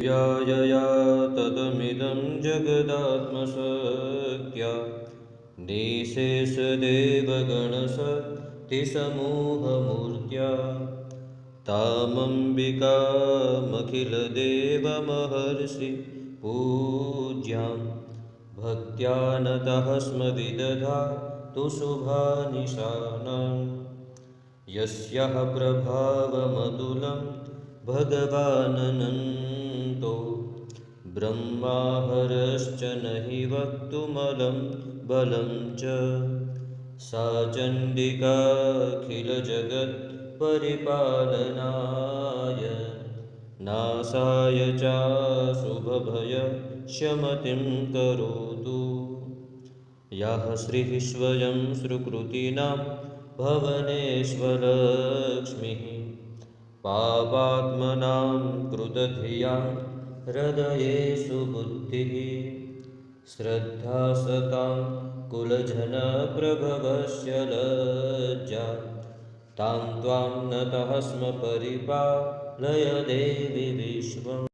व्यायया ततमिदं जगदात्मशक्या निशेषदेवगणशक्तिसमूहमूर्त्या तामम्बिकामखिलदेवमहर्षि पूज्यां भक्त्या नतः स्म विदधातु शुभानिशानां। यस्याः प्रभावमतुलं भगवाननन्तो ब्रह्माहरश्च न हि वक्तुमलं बलं च सा चण्डिकाखिलजगत्परिपालनाय नाशाय चाशुभभयशमतिं करोतु। याः श्रीः स्वयं सुकृतीनां भवनेष्वलक्ष्मीः। पापात्मनां कृतधियाँ हृदयेषु बुद्धिः श्रद्धा सतां कुलजनप्रभवस्य लज्जा। तां त्वां नतः स्म परिपालय देवि विश्वम्।